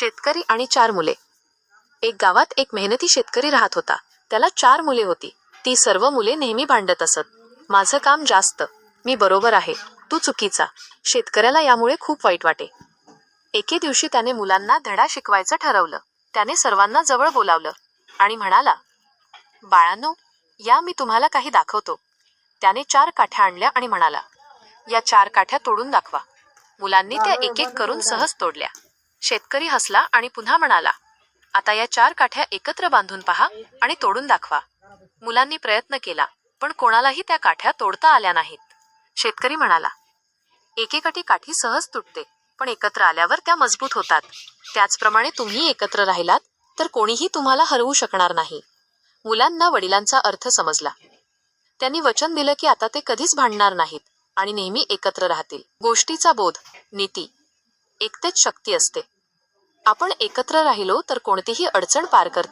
शेतकरी आणि चार मुले. एक गावात एक मेहनती शेतकरी राहत होता. त्याला चार मुले होती. ती सर्व मुले नेहमी भांडत असत. माझं काम जास्त. मी बरोबर आहे. तू चुकीचा. शेतकऱ्याला यामुळे खूप वाईट वाटे. एके दिवशी त्याने मुलांना धडा शिकवायचं ठरवलं. त्याने सर्वांना जवळ बोलावलं आणि म्हणाला बाळांनो या मी तुम्हाला काही दाखवतो. त्याने चार काठ्या आणल्या आणि म्हणाला या चार काठ्या तोडून दाखवा. मुलांनी त्या एक एक करून सहज तोडल्या. शेतकरी हसला आणि पुन्हा म्हणाला आता या चार काठ्या एकत्र बांधून पहा आणि तोडून दाखवा. मुलांनी प्रयत्न केला पण कोणालाही त्या काठ्या तोडता आल्या नाहीत. शेतकरी म्हणाला एकेकाठी काठी सहज तुटते पण एकत्र आल्यावर त्या मजबूत होतात. त्याचप्रमाणे तुम्ही एकत्र राहिलात तर कोणीही तुम्हाला हरवू शकणार नाही. मुलांना वडिलांचा अर्थ समजला. त्यांनी वचन दिलं की आता ते कधीच भांडणार नाहीत आणि नेहमी एकत्र राहतील. गोष्टीचा बोध नीती एकतेच शक्ती असते. आपण एकत्र राहिलो तर कोणतीही अडचण पार करता